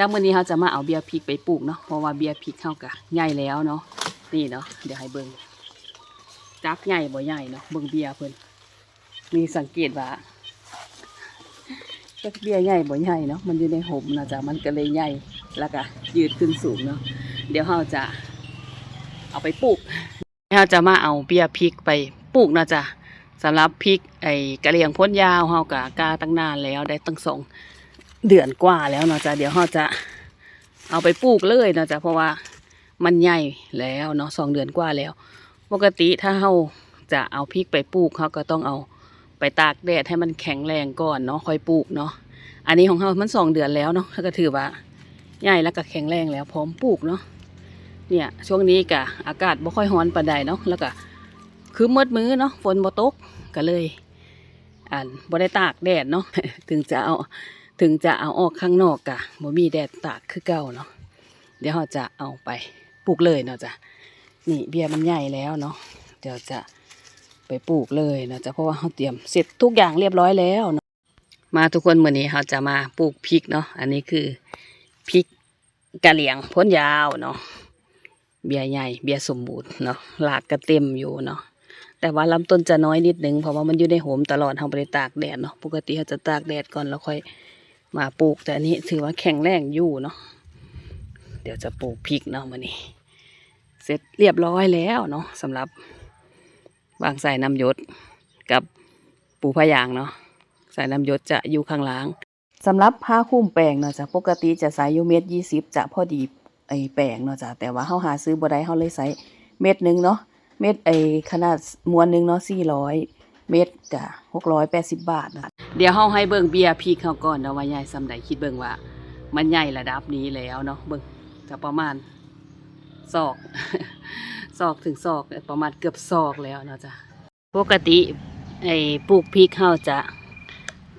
จ้ามื้อนี้เขาจะมาเอาเบียร์พริกไปปลูกเนาะเพราะว่าเบียร์พริกเข้าก็ใหญ่แล้วเนาะนี่เนาะเดี๋ยวให้เบิ่งจักใหญ่บ่ใหญ่เนาะเบิ่งเบียร์เพิ่นมีสังเกตว่าจักเบียร์ใหญ่บ่ใหญ่เนาะมันอยู่ในห่มนะจ๊ะมันก็เลยใหญ่แล้วก็ยืดขึ้นสูงเนาะเดี๋ยวเราจะเอาไปปลูกเราจะมาเอาเบียร์พริกไปปลูกนะจ๊ะสำหรับพริกไอ้กระเลียงพ้นยาวเฮากะกาตั้งนานแล้วได้ตั้งสอง เดือนกว่าแล้วเนาะจ้ะเดี๋ยวเราจะเอาไปปลูกเลยเนาะจ้ะเพราะว่ามันใหญ่แล้วเนาะสองเดือนกว่าแล้ว ปกติถ้าเราจะเอาพริกไปปลูกเขาก็ต้องเอาไปตากแดดให้มันแข็งแรงก่อนเนาะค่อยปลูกเนาะอันนี้ของเรามันสองเดือนแล้วเนาะก็ถือว่าใหญ่แล้วก็แข็งแรงแล้วพร้อมปลูกเนาะเนี่ยช่วงนี้กะอากาศบ่ค่อยร้อนปานใดเนาะแล้วก็คือมืดมือเนาะฝนบ่ตกก็เลยอ่านบ่ได้ตากแดดเนาะถึงจะเอา ถึงจะเอาออกข้างนอกกะบ่มีแดดตากคือเก่าเนาะเดี๋ยวเราจะเอาไปปลูกเลยเนาะจ้ะนี่เบียร์มันใหญ่แล้วเนาะเดี๋ยวจะไปปลูกเลยเนาะจ้ะเพราะว่าเราเตรียมเสร็จทุกอย่างเรียบร้อยแล้วเนาะมาทุกคนมื้อนี้เราจะมาปลูกพริกเนาะอันนี้คือพริกกะเหลี่ยงพ้นยาวเนาะเบียร์ใหญ่เบียร์สมบูรณ์เนาะหลากก็เต็มอยู่เนาะแต่ว่าลำต้นจะน้อยนิดนึงเพราะว่ามันอยู่ในโหมตลอดเราไม่ได้ตากแดดเนาะปกติเราจะตากแดดก่อนแล้วค่อย มาปลูกแต่อันนี้ถือว่าแข็งแรงอยู่เนาะเดี๋ยวจะปลูกพริกเนาะมันนี้เสร็จเรียบร้อยแล้วเนาะสำหรับวางใส่น้ำยศกับปูพะยางเนาะใส่น้ำยศจะอยู่ข้างล่างสำหรับผ้าคลุ้มแปลงเนาะจ้ะปกติจะใส่ยูเม็ดยี่สิบจะพอดีไอแปลงเนาะจ้ะแต่ว่าเขาหาซื้อบ่ได้เขาเลยใส่เม็ดหนึงเนาะเม็ดไอขนาดมวนหนึงเนาะสี่ร้อย เม็ดกะหกร้อยแปดสิบบาทนะเดี๋ยวเฮาให้เบิ่งเบียร์พริกเขาก่อนเนาะว่าใหญ่ซำใดคิดเบิ่งว่า มันใหญ่ระดับนี้แล้วเนาะเบิ่งจะประมาณศอกศอกถึงศอกประมาณเกือบศอกแล้วเนาะจ้ะปกติไอ้ปลูกพริกเฮาจะ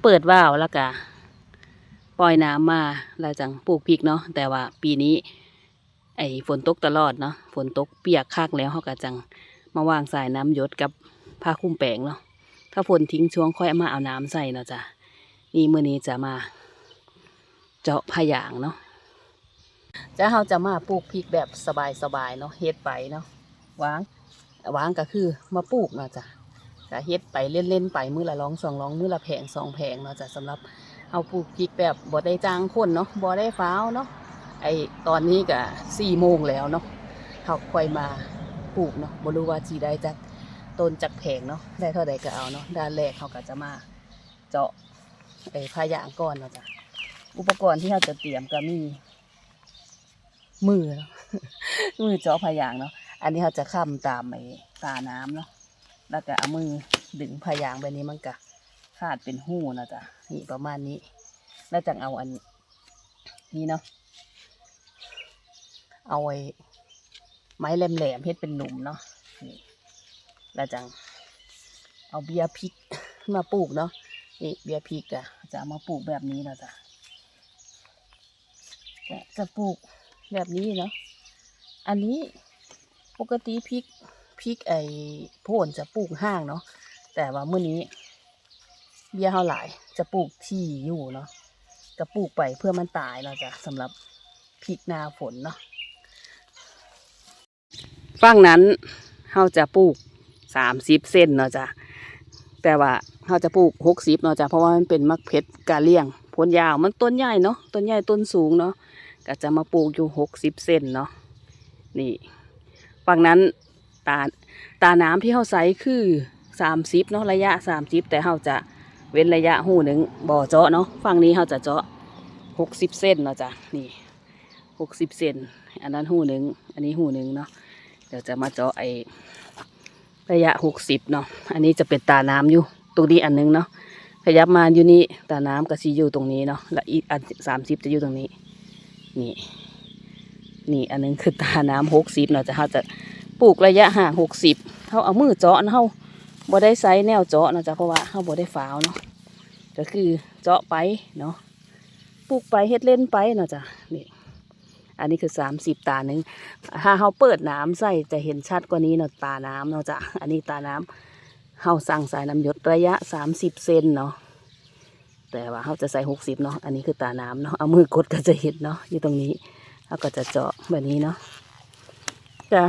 เปิดว่าวแล้วก็ปล่อยน้ำมาแล้วจังปลูกพริกเนาะแต่ว่าปีนี้ ไอ้ฝนตกตลอดเนาะฝนตกเปียกคักแล้วเฮาก็จังมาวางสายน้ำหยดกับผ้าคลุมแปลงเนาะ ถ้าฝนทิ้งช่วงค่อยมาเอาน้ำใส่เนาะจ้ะนี่มื้อนี้จะมาเจาะพะยางเนาะจะเราจะมาปลูกพริกแบบสบายๆเนาะเฮ็ดไปเนาะวางวางก็คือมาปลูกเนาะจ้ะก็เฮ็ดไปเล่นๆไปมื้อละร้องสองร้องมื้อละแผงสองแผงเนาะจ้ะสำหรับเอาปลูกพริกแบบบ่ได้จ้างคนเนาะบ่ได้ฟ้าวเนาะไอตอนนี้ก็สี่โมงแล้วเนาะเขาค่อยมาปลูกเนาะบ่รู้ว่าจีได้จัก ต้นจากแผงเนาะได้เท่าใดก็เอาเนาะด้านแรกเขาก็จะมาเจาะไอ้ผ้ายางก่อนเนาะจ้ะอุปกรณ์ที่เราจะเตรียมก็มี มือเนาะมือเจาะผ้ายางเนาะอันนี้เขาจะค้ำตามไอ้ตาน้ำเนาะแล้วก็เอามือดึงผ้ายางไปนี้มันก็ขาดเป็นหู้นะจ๊ะนี่ประมาณนี้ แล้วจังเอาอันนี้เนาะเอาไว้ไม้แหลมๆเฮ็ดเป็นหลุมเนาะนี่ ล้วจัง เอาเบียร์พริกมาปลูกเนาะนี่เบียร์พริกอะจะมาปลูกแบบนี้เนาะจ้ะจะปลูกแบบนี้เนาะอันนี้ปกติพริกพริกไอ้โพนจะปลูกห้างเนาะแต่ว่าเมื่อนี้ เบียร์เท่าหลายจะปลูกที่อยู่เนาะจะปลูกไปเพื่อมันตายเนาจะสำหรับพริกนาฝนเนาะฝั่งนั้นเราจะปลูก สามสิบเส้นเนาะจ้ะแต่ว่าเราจะปลูกหกสิบเนาะจ้ะเพราะว่ามันเป็นมักเพชรกาเลี่ยงผลยาวมันต้นใหญ่เนาะต้นใหญ่ต้นสูงเนาะก็จะมาปลูกอยู่หกสิบเส้นเนาะนี่ฝั่งนั้นตาตาน้ำที่เขาใส่คือสามสิบเนาะระยะสามสิบแต่เราจะเว้นระยะหูหนึ่งบ่อเจาะเนาะฝั่งนี้เราจะเจาะหกสิบเส้นเนาะจ้ะนี่หกสิบเซนอันนั้นหูหนึ่งอันนี้หูหนึ่งเนาะเดี๋ยวจะมาเจาะไอ ระยะหกสิบเนาะอันนี้จะเป็นตาน้ำอยู่ตรงนี้อันนึงเนาะขยับมาอยู่นี่ตาน้ำก็ซีอยู่ตรงนี้เนาะและอีกอันสามสิบจะอยู่ตรงนี้ นี่ นี่อันนึงคือตาน้ำหกสิบเนาะจะเขาจะปลูกระยะห่างหกสิบเขาเอามือเจาะนะเขาบ่ได้ไซส์แนวเจาะเนาะจ้ะเพราะว่าเขาบ่ได้ฝาวเนาะก็คือเจาะไปเนาะปลูกไปเฮ็ดเล่นไปเนาะจ้ะนี่ อันนี้คือสามสิบตาหนึ่งถ้าเขาเปิดน้ำใส่จะเห็นชัดกว่านี้เนาะตาน้ำเนาะจ้ะอันนี้ตาน้ำเขาสั่งสายน้ำหยดระยะสามสิบเซนเนาะแต่ว่าเขาจะใส่หกสิบเนาะอันนี้คือตาน้ำเนาะเอามือกดก็จะเห็นเนาะอยู่ตรงนี้เขาก็จะเจาะแบบนี้เนาะจะ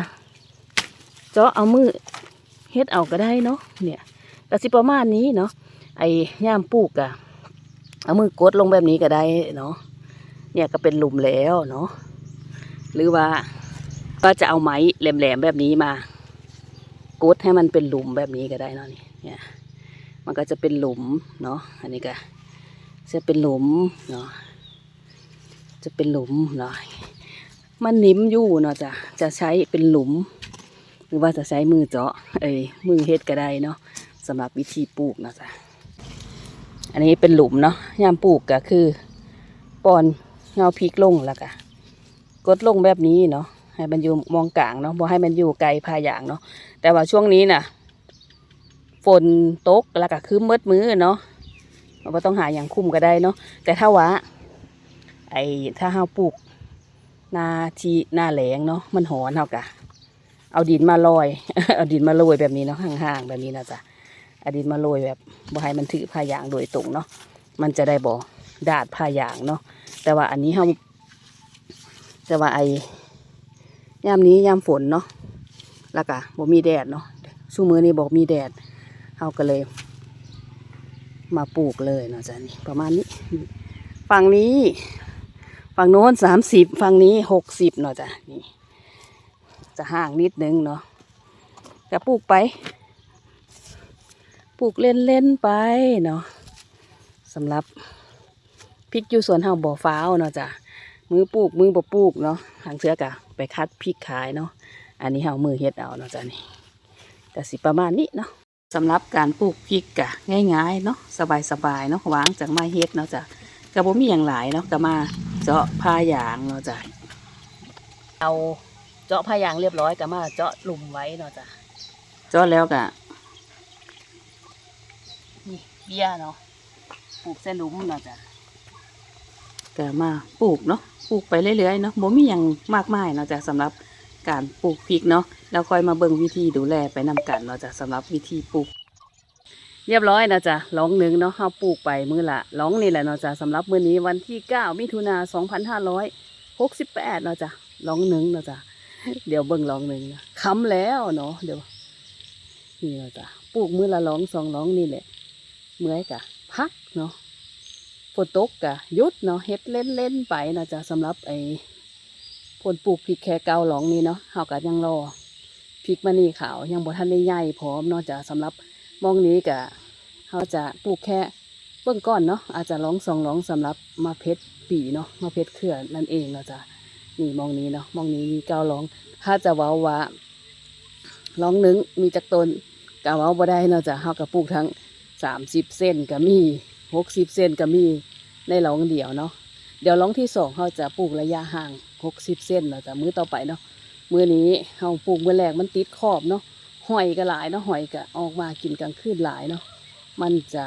เจาะเอามือเฮ็ดเอาก็ได้เนาะเนี่ยก็สิประมาณนี้เนาะไอ้ย่ามปลูกอะเอามือกดลงแบบนี้ก็ได้เนาะเนี่ยก็เป็นหลุมแล้วเนาะ หรือว่าก็จะเอาไม้แหลมๆแบบนี้มากดให้มันเป็นหลุมแบบนี้ก็ได้เนาะนี่เนี่ยมันก็จะเป็นหลุมเนาะอันนี้ก็จะเป็นหลุมเนาะจะเป็นหลุมเนาะมันนิ่มอยู่เนาะจะจะใช้เป็นหลุม หรือว่าจะใช้มือเจาะเอ้ยมือเฮ็ดก็ได้เนาะสำหรับวิธีปลูกนะจ๊ะอันนี้เป็นหลุมเนาะยามปลูกก็คือปอนเงาพริกลงแล้วก็ กดลงแบบนี้เนาะให้มันอยู่มองกลางเนาะบ่ให้มันอยู่ไกลพายางเนาะแต่ว่าช่วงนี้น่ะ ฝนตกแล้วก็คือมืดมือเนาะเราก็ต้องหาอย่างคุ้มก็ได้เนาะแต่ถ้าว่าไอ้ถ้าเฮาปลูกนาทีหน้าแหลงเนาะมันหอนเฮากะเอาดินมาโรยเอาดินมาโรยแบบนี้เนาะห่างๆแบบนี้นะจ๊ะเอาดินมาโรยแบบบ่ให้มันถือผ้ายางโดยตรงเนาะมันจะได้บ่ดาดผ้ายางเนาะแต่ว่าอันนี้เฮา แต่ว่าไอ้ยามนี้ยามฝนเนาะแล้วก็บ่มีแดดเนาะช่วมือนี้บอกมีแดดเขาก็เลย มาปลูกเลยเนาะจ๊ะนี่ประมาณนี้ ฝั่งนี้ ฝั่งโน้นสามสิบฝั่งนี้หกสิบเนาะจ๊ะนี่จะห่างนิดนึงเนาะก็ปลูกไป ปลูกเล่นๆไปเนาะสำหรับพริกอยู่สวนเฮาบ่อฟ้าวเนาะจ้ะ มือปลูกมือบ่ปลูกเนาะทางเสือกะไปคัดพริกขายเนาะอันนี้เฮามือเฮ็ดเอาเนาะจ้ะนี่ก็สิประมาณนี้เนาะสำหรับการปลูกพริกกะง่ายๆเนาะสบายๆเนาะวางจากไม้เฮ็ดเนาะจ้ะกระบ่มีอย่างหลายเนาะก็มาเจาะผ้ายางเนาะจ้ะเอาเจาะผ้ายางเรียบร้อยก็มาเจาะหลุมไว้เนาะจ้ะเจาะแล้วก็นี่เบี้ยเนาะปลูกเส้นหลุมเนาะจ้ะ ก็มาปลูกเนาะปลูกไปเรื่อยๆเนาะบ่มีอย่างมากมายเนาะจ้ะสำหรับการปลูกพริกเนาะแล้วค่อยมาเบิ่งวิธีดูแลไปนำกันเนาะจ้ะสำหรับวิธีปลูก เรียบร้อยนะจ๊ะร้องหนึ่งเนาะเฮาปลูกไปมื้อละร้องนี่แหละเนาะจ้ะสำหรับมื้อนี้วันที่ 9 มิถุนา2568เนาะจ้ะร้องหนึ่งเนาะจ้ะเดี๋ยวเบิ่งร้องหนึ่งค้ำแล้วเนาะเดี๋ยวนี่เนาะจ้ะปลูกมื้อละร้องสองร้องนี่แหละเมื่อยกะพักเนาะ นตกกะหยุดเนาะเฮ็ดเล่นๆไปเนาะจ้ะสำหรับไอ้ผลปลูกพริกแค่เกาหลองนี่เนาะเฮาก็ยังรอพริกมะนี่ขาวยังบ่ทันได้ใหญ่พร้อมเนาะจะสำหรับมองนี้ก็เฮาจะปลูกแค่เบื้องก้อนเนาะอาจจะร้องสองร้องสำหรับมะเพชรปีเนาะมะเพชรเครือนนั่นเองเนาะจ้ะนี่มองนี้เนาะมองนี้มีเการ้องถ้าจะว้าว่าร้องหนึ่งมีจักตนก็เว้าบ่ได้เนาะจ้ะเฮาก็ปลูกทั้งสามสิบเส้นก็มีหกสิบเส้นก็มี ในร้องเดียวเนาะเดี๋ยวร้องที่สองเขาจะปลูกระยะห่างหกสิบเซนเนาะจ้ะมือต่อไปเนาะมือนี้เขาปลูกมื้อแรกมันติดขอบเนาะหอยก็หลายเนาะหอยก็ออกมากินกลางคืนหลายเนาะมันจะ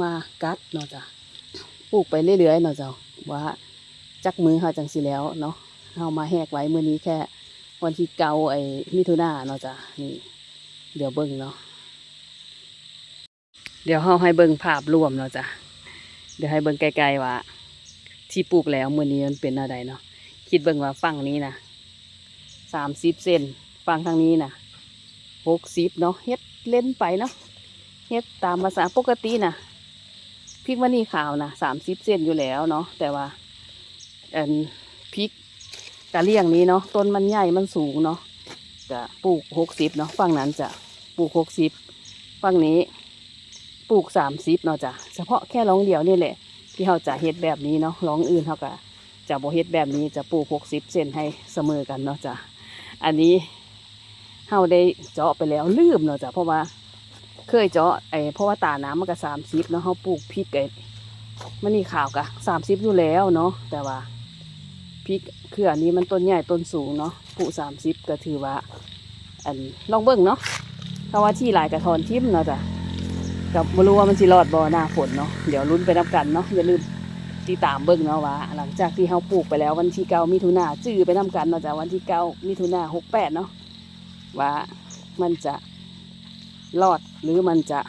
มากัดเนาะจ้ะปลูกไปเรื่อยๆเนาะจ้ะว่าจักมือเขาจังสิแล้วเนาะเขามาแหกไว้มือนี้แค่วันที่เกาไอ้มิถุนาเนาะจ้ะนี่ เดี๋ยวเบิ่งเนาะเดี๋ยวเขาให้เบิ่งภาพรวมเนาะจ้ะ เดี๋ยวให้เบิ่งไกลๆว่า ที่ปลูกแล้วมือนี้มันเป็นอะไรเนาะคิดเบิ่งว่าฝั่งนี้นะสามสิบเซนฝั่งทางนี้นะหกสิบเนาะเฮ็ดเล่นไปเนาะเฮ็ดตามภาษาปกตินะพริกมะนีขาวนะสามสิบเซนอยู่แล้วเนาะแต่ว่าอันพริกกะเลี่ยงนี้เนาะต้นมันใหญ่มันสูงเนาะจะปลูกหกสิบเนาะฝั่งนั้นจะปลูกหกสิบฝั่งนี้ ปลูกสามสิบเนาะจ้ะเฉพาะแค่ร้องเดียวนี่แหละ ที่เขาจะเฮ็ดแบบนี้เนาะร้องอื่นเขาก็จะบ่เฮ็ดแบบนี้จะปลูกหกสิบเซนให้เสมอกันเนาะจ้ะอันนี้เฮาได้เจาะไปแล้วลืมเนาะจ้ะเพราะว่าเคยเจาะไอ้เพราะว่าตาน้ำมันก็สามสิบเนาะเขาปลูกพริกไอ้มันนี่ข่าวกะสามสิบอยู่แล้วเนาะแต่ว่าพริกคืออันนี้มันต้นใหญ่ต้นสูงเนาะปลูกสามสิบก็ถือว่า อันลองเบิ่งเนาะถ้าว่าที่หลายกระทอนทิมเนาะจ้ะ กับบรู้ว่ามันสิรอดบ่หน้าฝนเนาะเดี๋ยวลุ้นไปนับกันเนาะอย่าลืมติดตามเบิ่งเนาะว่า หลังจากที่เฮาปลูกไปแล้ววันที่เก้ามิถุนาจื้อไปนํกันเนาะจ้ะวันที่เก้ามิถุนาหกแปดเนาะว่ามันจะรอดหรือมันจะ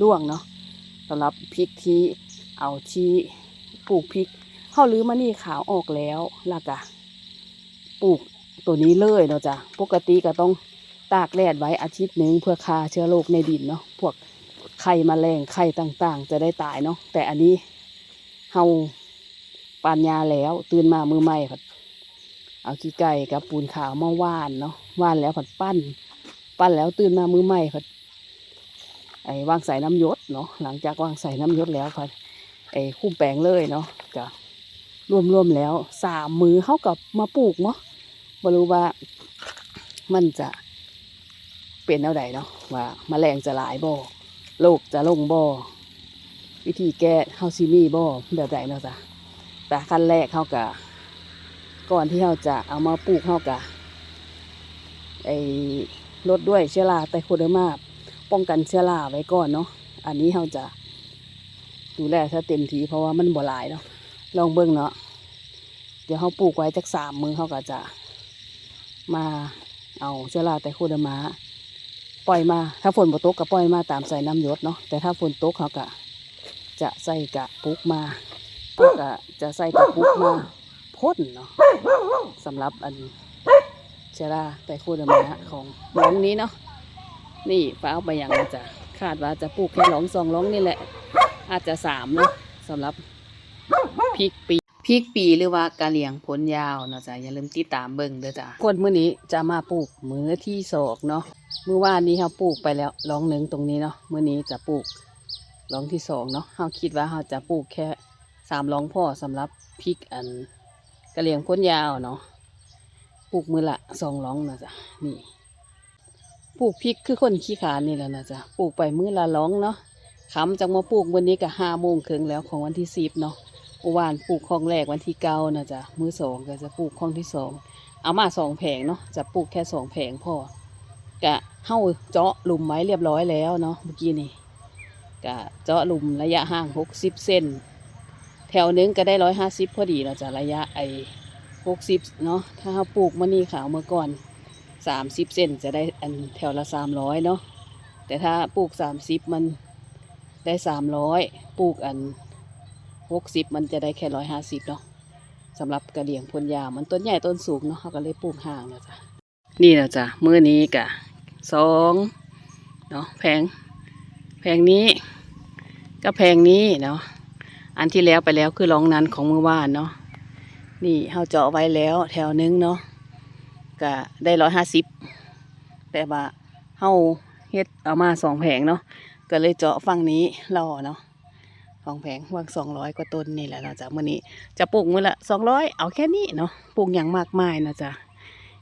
ร่วงเนาะสำหรับพริกที่เอาที่ปลูกพริกเฮาลื้อมานี่ขาวออกแล้วล้วก็ปลูกตัวนี้เลยเนาะจ้ะปกติก็ต้องตากแดดไว้อาทิตย์หนึ่งเพื่อฆ่าเชื้อโรคในดินเนาะพวก ไข่แมลงไข่ต่างๆ จะได้ตายเนาะแต่อันนี้เฮาปานยาแล้ว ตื่นมามือใหม่ผัดเอาขี้ไก่กับปูนขาวมาว่านเนาะว่านแล้วผัดปั้น ปั้นแล้วตื่นมามือใหม่ผัดไอ้วางใส่น้ำยศเนาะหลังจากวางใส่น้ำยศแล้วผัดไอ้คุ้มแปลงเลยเนาะก็รวมๆแล้วสามมือเข้ากับมาปลูกเนาะบรู้ว่ามันจะเป็นแนวใดเนาะว่าแมลงจะหลายบ่ โรคจะลงบ่อวิธีแก้เฮาซิมีบ่อแบบใดเนาะจ้ะแต่ขั้นแรกเฮากะก่อนที่เฮาจะเอามาปลูกเฮากะไอ้ลดด้วยเชื้อราไตโคเดอร์มาป้องกันเชื้อราไว้ก่อนเนาะอันนี้เราจะดูแลถ้าเต็มทีเพราะว่ามันบ่หลายเนาะลองเบิ่งเนาะเดี๋ยวเขาปลูกไว้จักสามมือเขาก็จะมาเอาเชื้อราไตโคเดอร์มา ปล่อยมา ถ้าฝนบ่ตกก็ปล่อยมาตามใส่น้ำหยศเนาะแต่ถ้าฝนตกเขาก็จะใส่กะปุกมาเขาก็จะใส่กะปุกมาพ่นเนาะสำหรับอันเชราแต่โคดมาของร้องนี้เนาะนี่ฟ้าเอาไปอย่างนะจะคาดว่าจะปลูกแค่ร้องสองร้องนี่แหละ อาจจะสามเนาะสำหรับพริกปี พริกปีหรือว่ากะเหลี่ยงผลยาวเนาะจ้ะอย่าลืมติดตามเบิ่งเด้อจ้ะคนมื้อนี้จะมาปลูกมื้อที่สองเนาะมื้อวานนี้เราปลูกไปแล้วร้องหนึ่งตรงนี้เนาะมื้อนี้จะปลูกร้องที่สองเนาะเราคิดว่าเราจะปลูกแค่สามร้องพ่อสำหรับพริกอันกะเหลี่ยงพ้นยาวเนาะปลูกมือละสองร้องนะจ๊ะนี่ปลูกพริกคือคนขี้ขานนี่แหละนะจ๊ะปลูกไปมือละร้องเนาะคำจากมาปลูกวันนี้ก็ห้าโมงครึ่งแล้วของวันที่สิบเนาะ เมื่อวานปลูกคลองแรกวันที่เก้านะจ๊ะมือสองก็จะปลูกคลองที่สองเอามาสองแผงเนาะจะปลูกแค่สองแผงพอกะเฮ้าเจาะหลุมไว้เรียบร้อยแล้วเนาะเมื่อกี้นี่กะเจาะหลุมระยะห่างหกสิบเซนแถวหนึงก็ได้ร้อยห้าสิบพอดีเราจะระยะไอหกสิบเนาะถ้าเราปลูกมะนี่ขาวเมื่อก่อนสามสิบเซนจะได้อันแถวละสามร้อยเนาะแต่ถ้าปลูกสามสิบมันได้สามร้อยปลูกอัน หกสิบมันจะได้แค่ร้อยห้าสิบเนาะสำหรับกระเดี่ยงพนยาวมันต้นใหญ่ต้นสูงเนาะเขาก็เลยปลูกห่างนะจ๊ะนี่นะจ๊ะมื้อนี้กะสองเนาะแพงแพงนี้ ก็แพงนี้เนาะอันที่แล้วไปแล้วคือรองนั้นของเมื่อวานเนาะนี่เขาเจาะไว้แล้วแถวนึงเนาะก็ได้ร้อยห้าสิบแต่ว่าเขาเฮ็ดเอามาสองแผงเนาะก็เลยเจาะฝั่งนี้รอเนาะ สองแผงวางสองร้อยกว่าต้นนี่แหละเนาจะมื้อนี้จะปลูกมื้อละสองร้อยเอาแค่นี้เนาะปลูกอย่างมากมายเนาะจ้ะ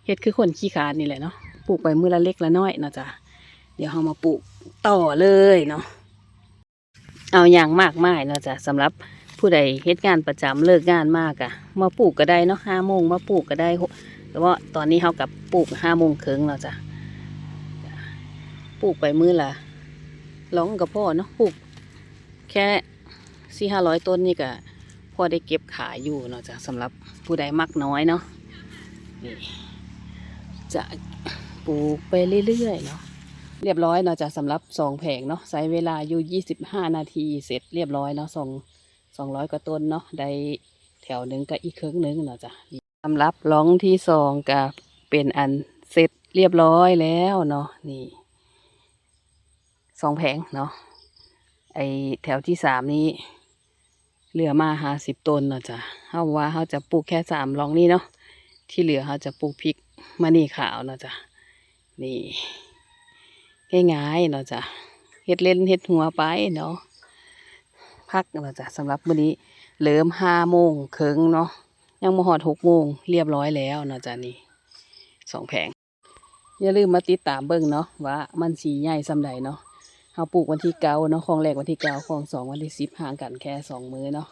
เฮ็ดคือคนขี้ขาดนี่แหละเนาะปลูกไปมือละเล็กละน้อยเนาะจ้ะเดี๋ยวเรามาปลูกต่อเลยเนาะเอาอย่างมากมายเนาะจ้ะสำหรับผู้ใดเฮ็ดงานประจำเลิกงานมากอะมาปลูกก็ได้เนาะห้าโมงมาปลูกก็ได้แต่ว่าตอนนี้เขากับปลูกห้าโมงครึ่งแล้วจ้ะปลูกไปมือละร้องกับพ่อเนาะปลูกแค่ สี่ห้าร้อยต้นนี่ก็พอได้เก็บขายอยู่เนาะจ้ะสำหรับผู้ใดมักน้อยเนาะนี่จะปลูกไปเรื่อยๆเนาะเรียบร้อยเนาะจ้ะสำหรับสองแผงเนาะใช้เวลาอยู่ยี่สิบห้านาทีเสร็จเรียบร้อยเนาะสองสองร้อยกว่าต้นเนาะได้แถวหนึ่งก็อีกครึ่งหนึ่งเนาะจ้ะสำหรับร้องที่สองก็เป็นอันเสร็จเรียบร้อยแล้วเนาะนี่สองแผงเนาะไอแถวที่สามนี้ เหลือมาห้าสิบต้นเนาะจ้ะเขาว่าเขาจะปลูกแค่สามรองนี้เนาะ ที่เหลือเขาจะปลูกพริกมะนี่ขาวเนาะจ้ะ นี่ง่ายๆเนาะจ้ะเฮ็ดเล่นเฮ็ดหัวไปเนาะ พักเราะจ้ะสำหรับวันนี้เริ่มห้าโมงครึ่งเนาะ ยังมาหอดหกโมงเรียบร้อยแล้วเนาะจ้ะนี่สองแผง อย่าลืมมาติดตามเบิ่งเนาะว่ามันสีใหญ่สำใดเนาะ เขาปลูกวันที่เก้าเนาะคลองแรกวันที่เก้าคลองสองวันที่สิบห่างกันแค่สองมื้อเนาะ